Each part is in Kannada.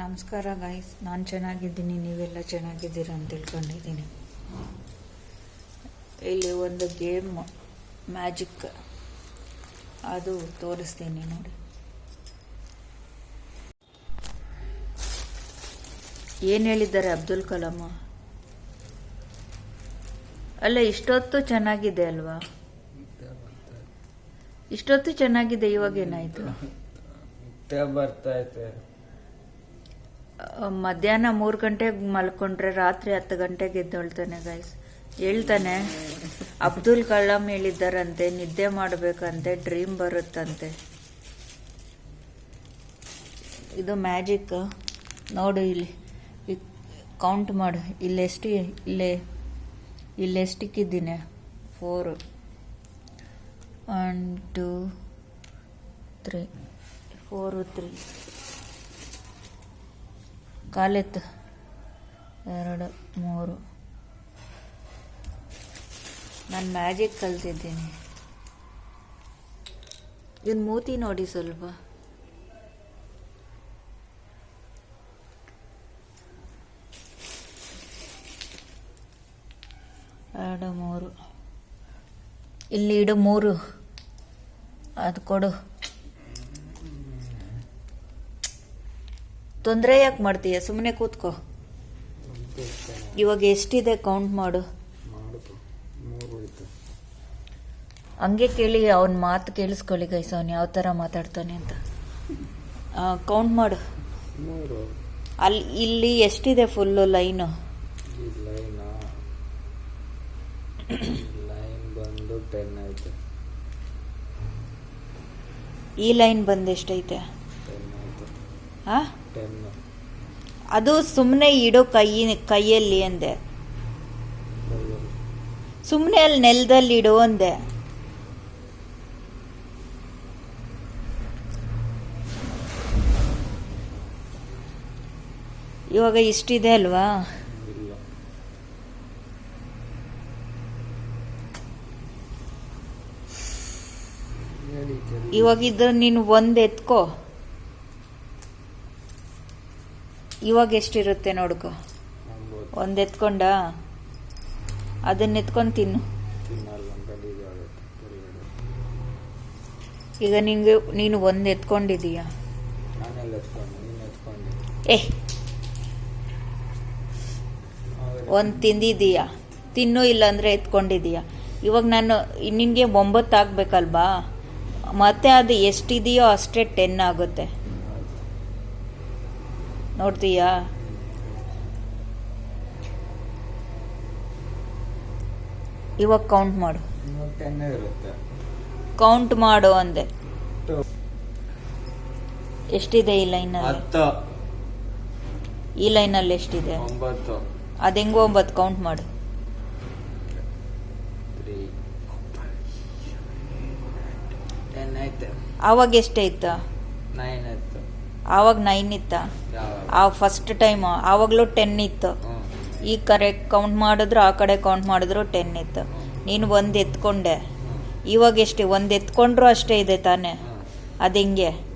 ನಮಸ್ಕಾರ ಗಾಯ್ಸ್ ನಾನು ಚೆನ್ನಾಗಿದ್ದೀನಿ, ನೀವೆಲ್ಲ ಚೆನ್ನಾಗಿದ್ದೀರ ಅಂತ ತಿಳ್ಕೊಂಡಿದ್ದೀನಿ. ಇಲ್ಲಿ ಒಂದು ಗೇಮ್ ಮ್ಯಾಜಿಕ್ ಅದು ತೋರಿಸ್ತೀನಿ ನೋಡಿ. ಏನು ಹೇಳಿದ್ದಾರೆ ಅಬ್ದುಲ್ ಕಲಾಂ? ಅಲ್ಲ, ಇಷ್ಟೊತ್ತು ಚೆನ್ನಾಗಿದೆ ಅಲ್ವಾ? ಇಷ್ಟೊತ್ತು ಚೆನ್ನಾಗಿದೆ, ಇವಾಗ ಏನಾಯ್ತು? ಬರ್ತಾ ಮಧ್ಯಾಹ್ನ ಮೂರು ಗಂಟೆಗೆ ಮಲ್ಕೊಂಡ್ರೆ ರಾತ್ರಿ ಹತ್ತು ಗಂಟೆಗೆ ಎದ್ದೊಳ್ತಾನೆ ಗೈಸ್ ಹೇಳ್ತಾನೆ, ಅಬ್ದುಲ್ ಕಲಾಂ ಹೇಳಿದ್ದಾರಂತೆ, ನಿದ್ದೆ ಮಾಡಬೇಕಂತೆ ಡ್ರೀಮ್ ಬರುತ್ತಂತೆ. ಇದು ಮ್ಯಾಜಿಕ್ ನೋಡು ಇಲ್ಲಿ. ಕೌಂಟ್ ಮಾಡು. ಇಲ್ಲೆಷ್ಟು ಇಲ್ಲೇ ಇಲ್ಲೆಷ್ಟಕ್ಕಿದ್ದೀನಿ four one two three four three ಕಾಲೆತ್ತು. ಎರಡು, ಮೂರು. ನಾನು ಮ್ಯಾಜಿಕ್ ಕಲ್ತಿದ್ದೀನಿ. ಇವನ್ ಮೂತಿ ನೋಡಿ ಸ್ವಲ್ಪ. ಎರಡು, ಮೂರು. ಇಲ್ಲಿ ಇಡು ಮೂರು. ಅದು ಕೊಡು. ತೊಂದರೆ ಯಾಕೆ ಮಾಡ್ತೀಯ? ಸುಮ್ಮನೆ ಕೂತ್ಕೋ. ಇವಾಗ ಎಷ್ಟಿದೆ ಕೌಂಟ್ ಮಾಡು. ಹಂಗೆ ಕೇಳಿ, ಅವನ ಮಾತು ಕೇಳಿಸ್ಕೊಳ್ಳಿ ಗೈಸ್ ಅವನು ಯಾವ ಥರ ಮಾತಾಡ್ತಾನೆ ಅಂತ. ಕೌಂಟ್ ಮಾಡು. ಅಲ್ಲಿ ಇಲ್ಲಿ ಎಷ್ಟಿದೆ ಫುಲ್ಲು ಲೈನು ಈ ಲೈನ್ ಬಂದು ಎಷ್ಟೈತೆ? ಹಾ ಅದು ಸುಮ್ಮನೆ ಇಡೋ ಕೈ ಕೈಯಲ್ಲಿ ಅಂದೆ. ಸುಮ್ಮನೆ ಅಲ್ಲಿ ನೆಲದಲ್ಲಿ ಇಡು ಅಂದೆ. ಇವಾಗ ಇಷ್ಟಿದೆ ಅಲ್ವಾ? ಇವಾಗಿದ್ರೆ. ಇವಾಗ ನೀನು ಒಂದು ಎತ್ಕೋ. ಇವಾಗ ಎಷ್ಟಿರುತ್ತೆ ನೋಡ್ಕೊ. ಒಂದು ಎತ್ಕೊಂಡ? ಅದನ್ನ ಎತ್ಕೊಂಡು ತಿನ್ನು. ಈಗ ನಿಂಗೆ, ನೀನು ಒಂದು ಎತ್ಕೊಂಡಿದೀಯ? ಏ! ಒಂದು ತಿಂದಿದೀಯ? ತಿನ್ನು ಇಲ್ಲಾಂದ್ರೆ ಎತ್ಕೊಂಡಿದೀಯ? ಇವಾಗ ನಾನು, ನಿನಗೆ ಒಂಬತ್ತು ಆಗಬೇಕಲ್ವಾ ಮತ್ತೆ ಅದು ಎಷ್ಟಿದೆಯೋ ಅಷ್ಟೇ ಟೆನ್ ಆಗುತ್ತೆ. ನೋಡ್ತೀಯಾ? ಇವಾಗ ಕೌಂಟ್ ಮಾಡು. ಕೌಂಟ್ ಮಾಡು ಅಂದೆ. ಎಷ್ಟಿದೆ ಈ ಲೈನಲ್ಲಿ ಈ ಲೈನಲ್ಲಿ ಎಷ್ಟಿದೆ? ಅದು ಹೆಂಗೋ ಒಂಬತ್ತು ಕೌಂಟ್ ಮಾಡು. ಆವಾಗ ಎಷ್ಟೈತ ನೈನ್ ಐತೆ. ಆವಾಗ ನೈನ್ ಇತ್ತ. ಆ ಫಸ್ಟ್ ಟೈಮ್ ಆವಾಗಲೂ ಟೆನ್ ಇತ್ತು. ಈ ಕರೆ ಕರೆಕ್ಟ್ ಕೌಂಟ್ ಮಾಡಿದ್ರು ಆ ಕಡೆ ಕೌಂಟ್ ಮಾಡಿದ್ರು ಟೆನ್ ಇತ್ತು. ನೀನು ಒಂದು ಎತ್ಕೊಂಡೆ. ಇವಾಗ ಎಷ್ಟು ಒಂದು ಎತ್ಕೊಂಡ್ರು ಅಷ್ಟೇ ಇದೆ ತಾನೇ. ಅದು ಹಿಂಗೆ.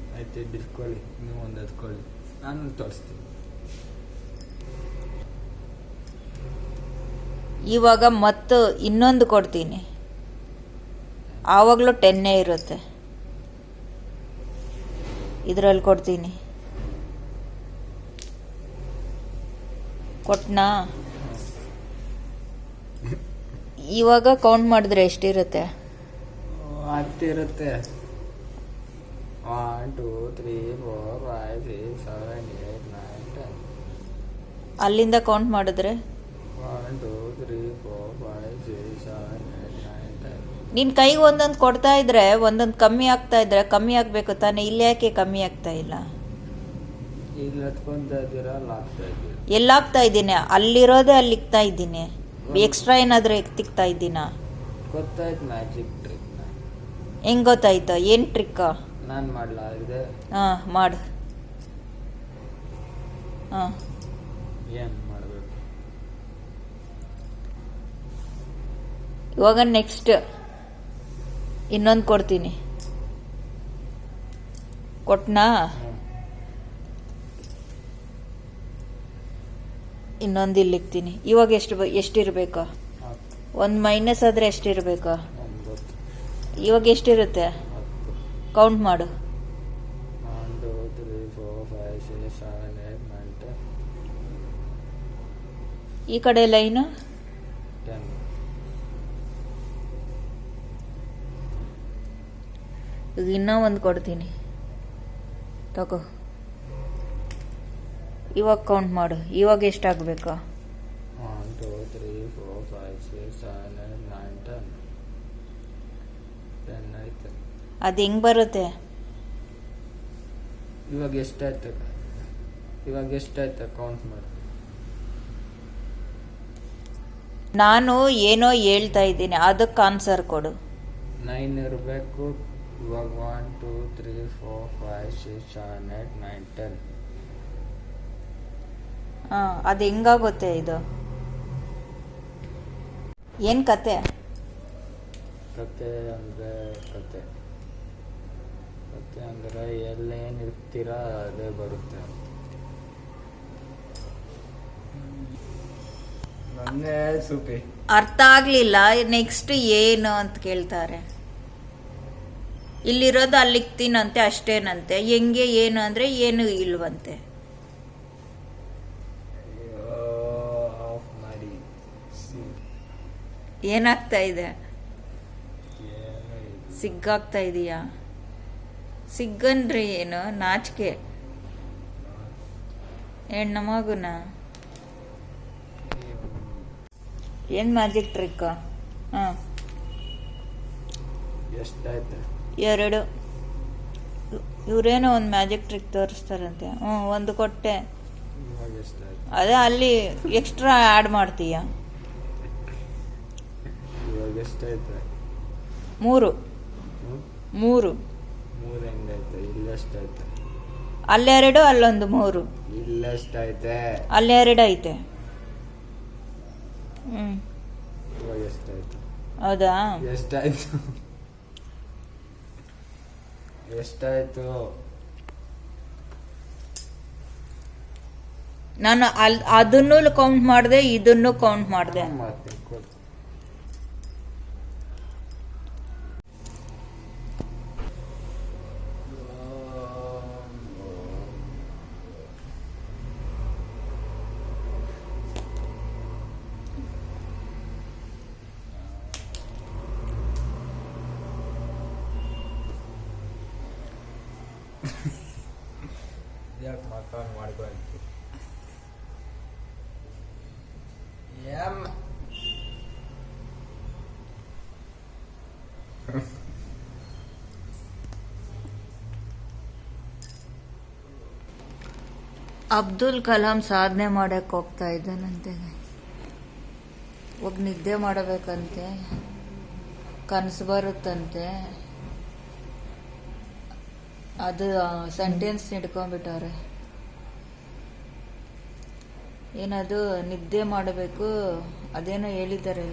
ಇವಾಗ ಮತ್ತು ಇನ್ನೊಂದು ಕೊಡ್ತೀನಿ. ಆವಾಗಲೂ ಟೆನ್ನೇ ಇರುತ್ತೆ. ಇದರಲ್ಲಿ ಕೊಡ್ತೀನಿ. ಕೊಟ್ನಾ? ಇವಾಗ ಕೌಂಟ್ ಮಾಡಿದ್ರೆ ಎಷ್ಟಿರುತ್ತೆ? ಹತ್ತಿರುತ್ತೆ. One two three four five six seven eight nine ten ಅಲ್ಲಿಂದ ಕೌಂಟ್ ಮಾಡಿದ್ರೆ one two three four five six seven eight nine ten ನಿನ್ನ ಕೈಗೆ ಒಂದೊಂದು ಕೊಡ್ತಾ ಇದ್ರೆ ಒಂದೊಂದು ಕಮ್ಮಿ ಆಗ್ತಾ ಇದ್ರೆ ಕಮ್ಮಿ ಆಗಬೇಕು ತಾನೇ ಇಲ್ಲಿ ಯಾಕೆ ಕಮ್ಮಿ ಆಗ್ತಾ ಇಲ್ಲ? ಎಲ್ಲಾಗ್ತಾ ಇದ್ದೀನಿ? ಅಲ್ಲಿರೋದೇ ಅಲ್ಲಿ ಇಕ್ತಾ ಇದ್ದೀನಿ. ಎಕ್ಸ್ಟ್ರಾ ಏನಾದರೂ ತಿಕ್ತಾ ಇದ್ದೀನಾ? ಗೊತ್ತಾಯ್ತು ಮ್ಯಾಜಿಕ್ ಟ್ರಿಕ್ ಹೆಂಗ್ ಗೊತ್ತಾಯ್ತು? ಏನು ಟ್ರಿಕ್ ನಾನು ಮಾಡಲಾಗಿದೆ ಹಾಂ ಮಾಡು. ಹಾಂ. ಏನು ಮಾಡಬೇಕು? ಇವಾಗ ನೆಕ್ಸ್ಟ್ ಇನ್ನೊಂದು ಕೊಡ್ತೀನಿ. ಕೊಟ್ನಾ? ಇನ್ನೊಂದು ಇಲ್ಲಿ ಇಕ್ತೀನಿ ಇವಾಗ ಎಷ್ಟು ಎಷ್ಟಿರ್ಬೇಕಾ? ಒಂದು ಮೈನಸ್ ಆದರೆ ಎಷ್ಟಿರಬೇಕು? ಇವಾಗ ಎಷ್ಟಿರುತ್ತೆ? ಕೌಂಟ್ ಮಾಡು. ಈ ಕಡೆ ಲೈನು ಟೆನ್ ಈಗ ಇನ್ನೂ ಒಂದು ಕೊಡ್ತೀನಿ. ತಗೋ. ಇವಾಗ ಕೌಂಟ್ ಮಾಡು. ಇವಾಗ ಎಷ್ಟಾಗಬೇಕಾ ಅದು ಹೆಂಗೆ ಬರುತ್ತೆ? ಇವಾಗ ಎಷ್ಟಾಯ್ತು ಇವಾಗ ಎಷ್ಟಾಯ್ತು ಕೌಂಟ್ ಮಾಡು. ನಾನು ಏನೋ ಹೇಳ್ತಾ ಇದ್ದೀನಿ. ಅದಕ್ಕೆ ಆನ್ಸರ್ ಕೊಡು. ನೈನ್ ಇರಬೇಕು. ಇವಾಗ one two three four five six seven eight nine ten ಹಾಂ ಅದು ಹೆಂಗಾಗುತ್ತೆ ಇದು? ಏನು ಕತೆ? ಕತೆ ಅಂದರೆ ಕತೆ. ಕತೆ ಅಂದರೆ ಎಲ್ಲೇನು ಇರ್ತೀರಾ ಅದೇ ಬರುತ್ತೆ ಅಂತ. ನನ್ನೇ ಸುಪಿ. ಅರ್ಥ ಆಗಲಿಲ್ಲ ನೆಕ್ಸ್ಟ್ ಏನು ಅಂತ ಕೇಳ್ತಾರೆ? ಇಲ್ಲಿರೋದು ಅಲ್ಲಿಗ್ತೀನಂತೆ ಅಷ್ಟೇನಂತೆ. ಹೆಂಗೆ, ಏನು ಅಂದರೆ ಏನು ಇಲ್ವಂತೆ. ಏನಾಗ್ತಾ ಇದೆ. ಸಿಗ್ಗಾಗ್ತಾ ಇದೆಯಾ? ಸಿಗ್ಗನ್ರಿ ಏನು? ನಾಚಿಕೆ. ಹೆಣ್ಣ ಮಗುನ? ಏನು ಮ್ಯಾಜಿಕ್ ಟ್ರಿಕ್ ಹಾಂ. ಎಷ್ಟಾಯ್ತು? ಎರಡು. ಇವರೇನೋ ಒಂದು ಮ್ಯಾಜಿಕ್ ಟ್ರಿಕ್ ತೋರಿಸ್ತಾರಂತೆ. ಹ್ಞೂ ಒಂದು ಕೊಟ್ಟೆ. ಅದೇ ಅಲ್ಲಿ ಎಕ್ಸ್ಟ್ರಾ ಆ್ಯಡ್ ಮಾಡ್ತೀಯ? ಮೂರು. ಮೂರು. ಅಲ್ಲೆರಡು ಅಲ್ಲೊಂದು ಮೂರು. ಅಲ್ಲೆರಡು ಐತೆ. ಎಷ್ಟಾಯ್ತು? ಹೌದಾ? ಎಷ್ಟಾಯ್ತು? ಎಷ್ಟಾಯ್ತು? ನಾನು ಅಲ್ ಅದನ್ನು ಕೌಂಟ್ ಮಾಡಿದೆ ಇದನ್ನು ಕೌಂಟ್ ಮಾಡಿದೆ. ಮಾಡ್ತೀನಿ ಕೊಡು ಮಾಡಿಕೊಳ್ಳಲಿಕ್ಕೆ. ಅಬ್ದುಲ್ ಕಲಾಂ ಸಾಧನೆ ಮಾಡಕ್ಕೆ ಹೋಗ್ತಾ ಇದ್ದಾನಂತೆ. ಒಬ್ ನಿದ್ದೆ ಮಾಡಬೇಕಂತೆ. ಕನಸು ಬರುತ್ತಂತೆ. ಅದು ಸೆಂಟೆನ್ಸ್ ಹಿಡ್ಕೊಂಡ್ಬಿಟ್ಟವ್ರೆ. ಏನದು ನಿದ್ದೆ ಮಾಡಬೇಕು ಅದೇನೋ ಹೇಳಿದ್ದಾರೆ